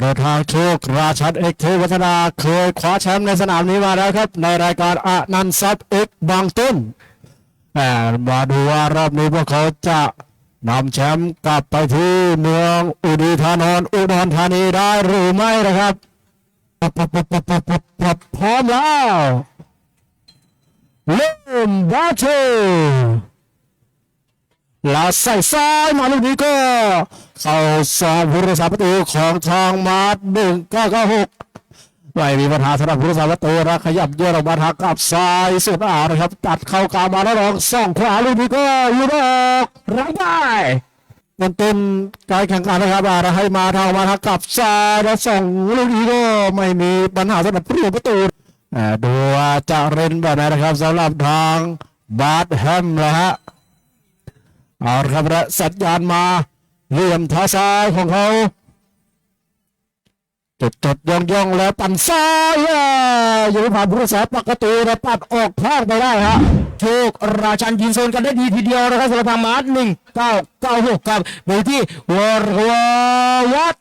เดินทางโชคราชันเอกเทวัฒนาเคยคว้าแชมป์ในสนามนี้มาแล้วครับ ในรายการอนันซับเอกบางต้นมาดูว่ารอบนี้พวกเขาจะนำแชมป์กลับไปที่เมืองอุดีธานนอุดรธานีได้หรือไม่นะครับพร้อมแล้วเริ่มบัตเล้วใส่ซ้ายมาลูกนี้ก็ เข้าสองผู้รักษาประตูของทางมาร์หนึ่งเก้าเก้าหกไม่มีปัญหาสำหรับผู้รักษาประตูนะขยับเยอะออกมาทางกับซ้ายสุดอ่านะครับ ตัดเข้ากลางมาแล้วลองส่องขวาลูกนี้ก็ลูกออกรับได้ต้นต้นการแข่งขันนะครับอ่าให้มาทางมาทางกับซ้ายแล้วส่องลูกนี้ก็ไม่มีปัญหาสำหรับผู้รักษาประตูดูว่าจะเล่นแบบไหนนะครับสำหรับทางบาร์แฮมนะฮะ เอาครับและสัญญาณมาเหลี่ยมท้าซ้ายของเขาจดจดย่องย่องแล้วปั่นซ้ายอยู่ผ่านผู้รักษาปกติแล้วปัดออกข้างไปได้ฮะโชคราชันยิงโซนกันได้ดีทีเดียวนะครับสำหรับทางมาร์ทหนึ่งเก้าเก้าหกครับไปที่วอร์วัต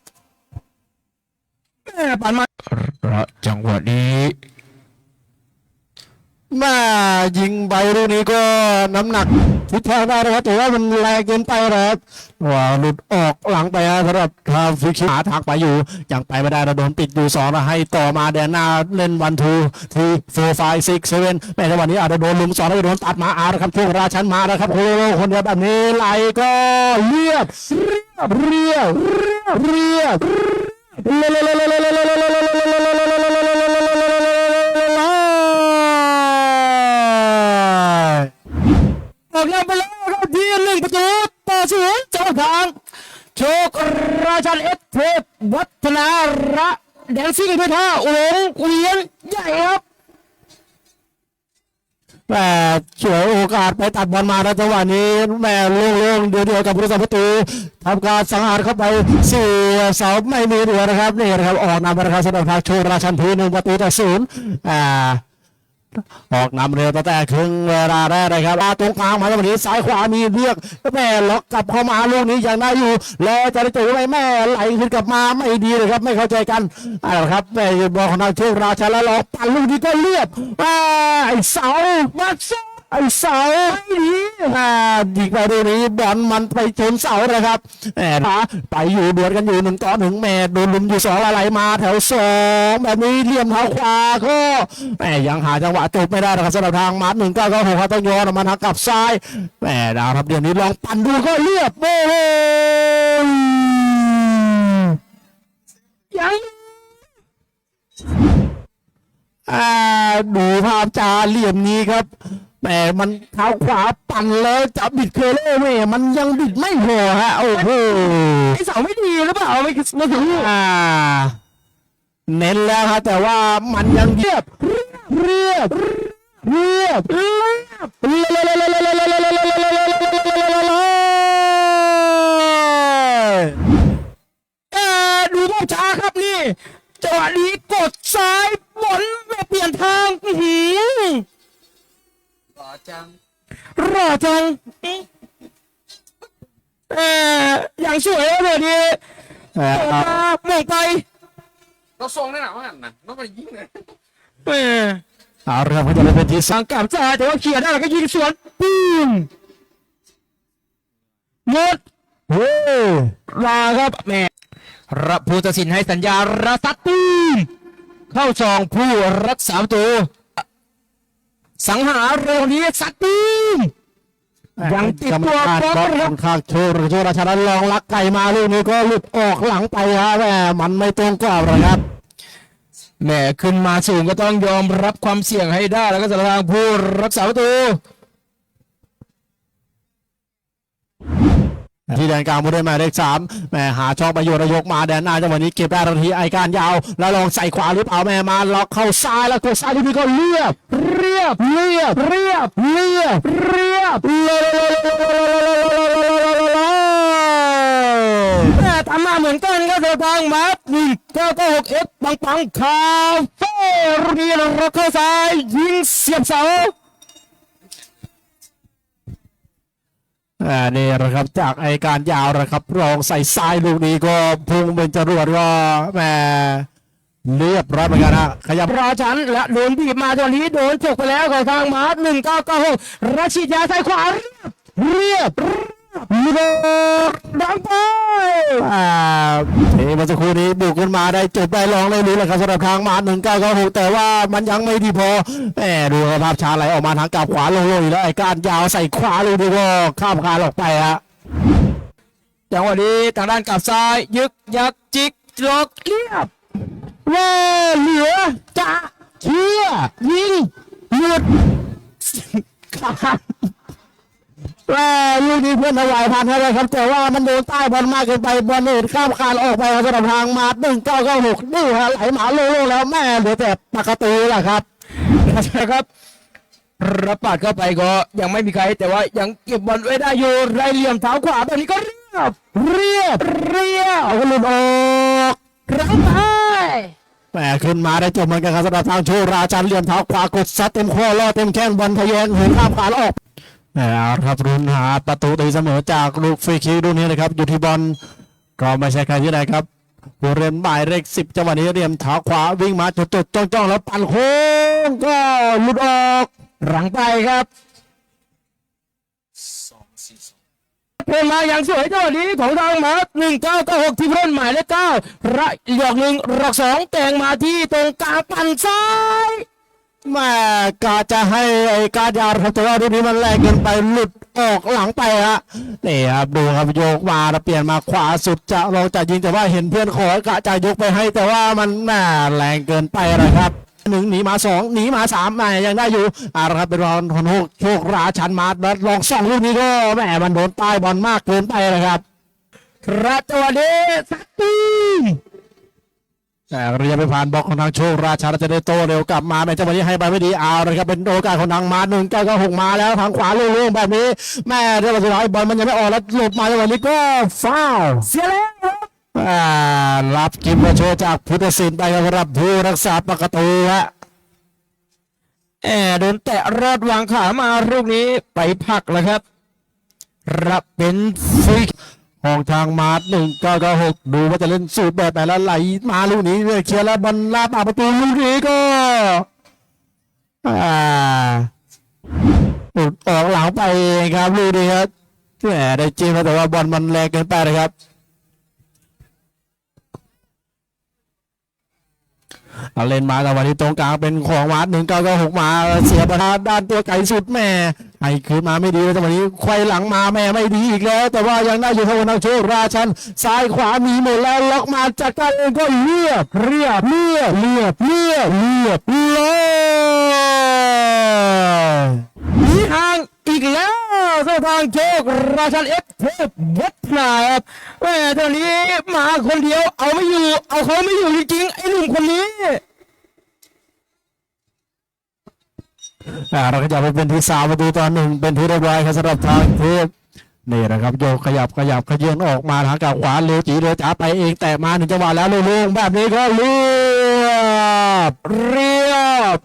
แม่ปันมาจังหวะนี้ ม่ยิงไปลูกนี้ก็น้ำหนักทิศทางได้นะครับแต่ว่ามันแรงเกินไปนะครับว่าหลุดออกหลังไปฮะสำหรับทาฟิกหาทางไปอยู่ยังไปไม่ได้นะโดนปิดอยู่สองนะให้ต่อมาแดนหน้าเล่นวันทูทีโฟร์ไฟซิกเซเว่นแม่ในวันนี้อาจจะโดนลุมสองแล้วโดนตัดมาอาร์ครับช่วงราชันมานะครับโคโลคนเดียวแบบนี้ไหลก็เรียบเรียบเรียบเรียบเรียบ ศูนย์เจ้าทางโชคราชันเอสเทพวัฒนาระแดนซิ่งด้วยท่าโอ้งเวียนใหญ่ครับแม่ฉวยโอกาสไปตัดบอลมาแล้วจังหวะนี้แม่โล่งๆเดียวๆกับผู้รักษาประตูทำการสังหารเข้าไปสียเสาไม่มีเหลือนะครับนี่นะครับออกนำไปนะครับสำหรับทางโชว์ราชันทีหนึ่งประตูต่อศูนย์อ่า ออกนำเร็วตั้งแต่ครึ่งเวลาแรกนะครับอาตรงกลางมาแล้ววันนี้ซ้ายขวามีเลือกแม่ล็อกกลับเข้ามาลูกนี้ยังได้อยู่ แล้วจะได้จุไปแม่ไหลขึ้นกลับมาไม่ดีเลยครับ ไม่เข้าใจกันเอาละครับแม่บอลของทางเชว์ราชันแล้วลอกปั่นลูกนี้ก็เรียบอ่าไอ้เสามาซ้ ไอ้เสาไม่ดีอ่าดีกว่าดูนี้บอลมันไปชนเสาเลยครับแหมไปอยู่ดวลกันอยู่หนึ่งต่อหนึ่งแม่โดนลุมอยู่สองอะไรมาแถวสองแบบนี้เหลี่ยมเท้าขวาก็แหมยังหาจังหวะจบไม่ได้นะครับสำหรับทางมาร์หนึ่งเก้าเก้าหกต้องโยนออกมาทางกลับซ้ายแหมดาวครับเดี๋ยวนี้ลองปั่นดูก็เรียบโอ้โหยังอ่าดูภาพจาเหลี่ยมนี้ครับ แหมมันเท้าขวาปั่นแล้วจะบิดเคอร์เล่แม่มันยังบิดไม่พอฮะ โอ้โหไอเสาไม่ดีหรือเปล่าไม่ไม่ถึงอ่า เน้นแล้วครับแต่ว่ามันยังเรียบเรียบเรียบเรียบเออดูภาพช้าครับนี่จังหวะนี้กดซ้ายบอลไม่เปลี่ยนทางอื้อหือ รอ จังรอจังเอออย่างสวยเลยดีเออมาหม่งไปเราทรงได้หนาว่าหันนะต้องไปยิงเลยแม่เอาเรื่องเขาจะได้เป็นที่สทางกลับซ้ายแต่ว่าเคลียร์ได้แล้วก็ยิงสวนปืนหมดเฮ้ยมาครับแม่รับผู้ตัดสินให้สัญญาระสัตตีมเข้าซองผู้รักษาประตู สังหารเร็วนี้สัตตีมยังติดตัวกรรมบล็การอกก็นะครับค่อนข้างโชว์โชว์ราชานั้นลองลักไก่มาลูกนี้ก็หลุดออกหลังไปครับแหมมันไม่ตรงกรอบนะครับแหม่ขึ้นมาสูงก็ต้องยอมรับความเสี่ยงให้ได้แล้วก็สำหรับทางผู้รักษาประตู ที่แดนกลางผู้ได้มาเลขสามแม่หาช่องประโยชน์ระยกมาแดนหน้าจังหวะนี้เก็บได้ทันทีไอการยาว แล้วลองใส่ขวาหรือเปล่าแม่มาล็อกเข้าซ้ายแล้วกดซ้ายลูกนี้ก็เรียบ เรียบเรียบเรียบเรียบเรียบแม่ทำมาเหมือนกันครับสำหรังมาร์หนึ่งเก้าเก้าหกเอฟปังปังคาเฟ่รุ่นนี้เราเข้าซ้ายยิงเสียบเสา อ่านี่นะครับจากไอการยาวนะครับรองใส่ซ้ายลูกนี้ก็พุ่งเป็นจรวดก็แหมเรียบร้อยเหมือนกันนะขยับรอฉันและโดนบีบมาตอนนี้โดนจกไปแล้วของทางมาร์หนึ่งเก้าเก้าหกรัชชีดยาใส่ขวาเรียบเรียบ เรียบดังไปอ่าเทเมื่อสักครู่นี้บุกขึ้นมาได้จบได้ลองเลยรู้แหละครับสำหรับทางมาหนึ่งเก้าเก้าหกแต่ว่ามันยังไม่ดีพอแหมดูภาพช้าไหลออกมาทางกลับขวาลงๆอีกแล้วไอการยาวใส่ขวาลูกนี้ก็ข้ามคานออกไปฮะจังหวะนี้ทางด้านกลับซ้ายยึกยักจิกล็อกเรียบว่าเหลือจะเชื่อยิงหยุดขาด ว่าลูกนี้เพื่อนถวายพันให้เลยครับ แต่ว่ามันโดนใต้บอลมากเกินไปบอลเอ็ดข้ามคานออกไปครับสำหรับทางมาหนึ่งเก้าเก้าหกนี่ฮะไหลหมาโล่งๆแล้วแม่เหลือแต่ปากกาตูแหละครับนะครับรับปาดเข้าไปก็ยังไม่มีใคร แต่ว่ายังเก็บบอลไว้ได้อยู่ไรเหลี่ยมเท้าขวาแบบนี้ก็เรียบเรียบเรียบเอาก็หลุดออกรับไปแหมขึ้นมาได้จบเหมือนกันครับสำหรับทางโชว์ราจันเหลี่ยมเท้าขวากดซัดเต็มข้อล่อเต็มแข้งบอลทะแยงเหินข้ามขาแล้วออกแหม เอาครับรุนหาประตูตีเสมอจากลูกฟรีคิกลูกนี้นะครับ อยู่ที่บอลก็ไม่ใช่ใครที่ไหนครับผู้เรียนหมายเลขสิบจังหวะนี้เหลี่ยมเท้าขวาวิ่งมาจดจดจ้องจ้องแล้วปั่นโค้งก็หลุดออกหลังไปครับเพลมาอย่างสวยจังหวะนี้ของทางมาหนึ่งเก้าเก้าหกที่เพิ่นหมายเลขเก้าระหยอกหนึ่งรอกสองแต่งมาที่ตรงกลางปั่นซ้าย แม่กาจะให้ไอ้การยาวครับแต่ว่าลูกนี้มันแรงเกินไปหลุดออกหลังไปฮะนี่ครับดูครับโยกมาแล้วเปลี่ยนมาขวาสุดจะลองจะยิงแต่ว่าเห็นเพื่อนขอกะจะยกไปให้ แต่ว่ามันแม่แรงเกินไปนะครับหนึ่งหนีมาสองหนีมาสามแม่ยังได้อยู่อ่าะครับเป็นรอนทนโฮกโชคราชันมาแล้วลองสองลูกนี้ก็แม่มันโดนใต้บอลมากเกินไปเลยครับ ครับจังหวะนี้สักตี แต่เรียไปผ่านบล็อกของทางโชคราชาจะได้โตเร็วกลับมาแม้จังหวะนี้ให้ไปไม่ดีเอาเลยครับเป็นโอกาสของทางมาหนึ่งเก้าก็หกมาแล้วทางขวาโล่งๆแบบนี้ แม่เรื่องสุดท้ายบอลมันยังไม่ออกแล้วหลบมาจังหวะนี้ก็ฟาวเสียแล้วรับอ่ารับกิมมาโชว์จากพุทธศิลป์ไปครับสำหรับผู้รักษาประตูฮะแอโดนแตะรอดวางขามาลูกนี้ไปผลักแล้วครับ รับเป็นฟรี ของทางมาร์ตหนึ่งเก้าเก้าหกดูว่าจะเล่นสูตรแบบไหนแล้วไหลมาลูกนี้เนี่ยเคลียร์แล้วบอลลาบปาประตูลูกนี้ก็อ่าหลุดออกหลังไปเองครับลูกนี้ครับแหมได้จริงแต่ว่าบอลมันแรงเกินไปนะครับ เอาเล่นมาแต่วันนี้ตรงกลางเป็นของวัดหนึ่งเก้าเก้าหกมาเสียประธานด้านตัวไก่สุดแม่ให้คืนมาไม่ดีเลยแต่วันนี้ควายหลังมาแม่ไม่ดีอีกแล้ว แต่ว่ายังได้อยู่เท่านักโชคราชันซ้ายขวามีหมดแล้วล็อกมาจัดการเองก็เรียบเรียบเรียบเรียบเรียบเรียบเลยหนีห่าง อีกแล้วเข้าทางโชคราชันเอ็กซ์เทพวัดพลาครับแม่ตอนนี้มาคนเดียวเอาไม่อยู่ เอาเขาไม่อยู่จริงๆไอ้หนุ่มคนนี้อ่าเราก็จะไปเป็นที่สามประตูตอนหนึ่งเป็นที่เรียบร้อยครับสำหรับทางเทพนี่นะครับโยกขยับขยับขยื่นออกมาทางกับขวาเร็วจีเร็วจ๋าไปเองแต่มาหนึ่งจังหวะแล้วโล่งแบบนี้ก็เรียบเรียบ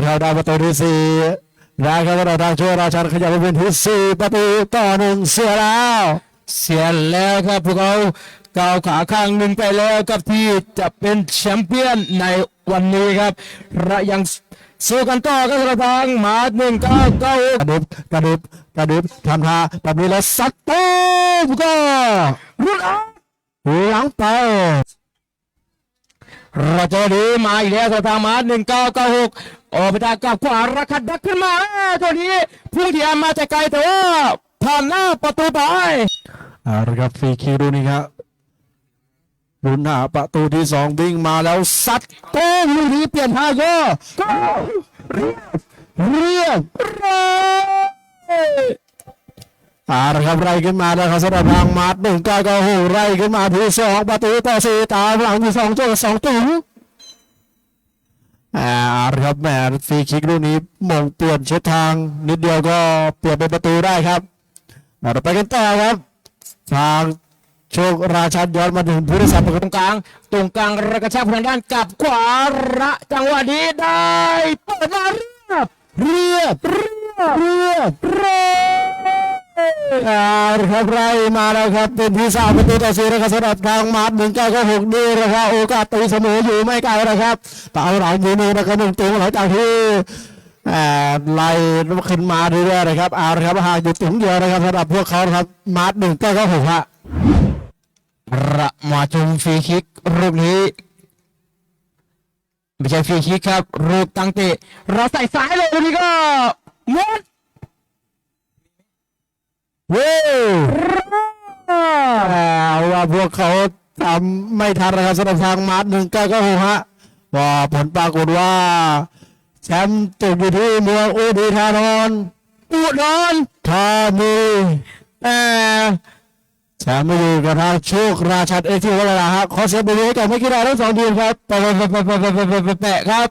เราได้ประตูที่สี่ได้ครับเราทางช่วยราชันขยับไปเป็นที่สี่ประตูต่อหนึ่งเสียแล้ว เสียแล้วครับพวกเขาก้าวขาข้างหนึ่งไปแล้วครับที่จะเป็นแชมเปี้ยนในวันนี้ครับและยังสู้กันต่อครับสำหรับทางหมาหนึ่งเก้าเก้ากระดึบกระดึบกระดึบทำท่าแบบนี้แล้วซัดตูมก็รุ่นออกหลังไป เราจะดีมาอีกแล้วสำหรับทางมาหนึ่งเก้าเก้าหกออกไปทางกับขวาระคัดดักขึ้นมาตัวนี้พุ่งเที่มมาแต่ไกลแต่ว่าผ่านหน้าประตูไปเอาครับฟรีคิวดูนี่ครับรุนหาประตูที่สองวิ่งมาแล้วซัดโต้งลูกนี้เปลี่ยนท่าก็เรียบเรียบร้อยเอาครับไล่ขึ้นมาแล้วครับสำหรับทางมาร์หนึ่งเก้าเก้าหกไล่ขึ้นมาที่สองประตูต่อสี่ตามหลังอยู่สองตัวสองตุ๋งอ่าครับแหมฟรีคิกลูกนี้มงเปลี่ยนเช็ดทาง นิดเดียวก็เปลี่ยนเป็นประตูได้ครับเอาเราไปกันต่อครับ ทางโชคราชันย้อนมาถึงผู้รักษาประตูตรงกลาง ตรงกลางระกระชากทางด้านกลับขวาระจังหวะนี้ได้เปิดมาเรียบเรียบเรียบเรียบ ครับไล่มาแล้วครับเป็นที่สามประตูต่อศูนย์นะครับสำหรับทางมาร์ทหนึ่งเก้าก็หกดีนะครับโอกาสตีเสมออยู่ไม่ไกลนะครับต่เอาหลังอยู่นี่นะครับหนึ่งตัวหลังจากที่ไล่ขึ้นมาเรื่อยๆนะครับเอาละครับห่างอยู่ถุงเดียวนะครับสำหรับพวกเขาครับมาร์ทหนึ่งเก้าก็หกฮะระมาชมฟรีคิกรูปนี้ไม่ใช่ฟรีคิกครับ รูปตั้งเตะเราใส่ซ้ายเลยลูกนี้ก็หมด เว้ยเอาว่าพวกเขาทำไม่ทันนะครับสำหรับทางมาร์ทหนึ่งเก้าก็หกฮะว่าผลปรากฏว่า แชมป์ตกอยู่ที่เมืองอุดีธานนอุดรธานีเออแชมป์ไมาอยู่กับทางโชคราชันเอทีวัลลาฮะขอเสียงปรบมือให้กับนักกีฬาทั้งสองทีมครับแปะแปะแปะแปะแปะแปะแปะครับ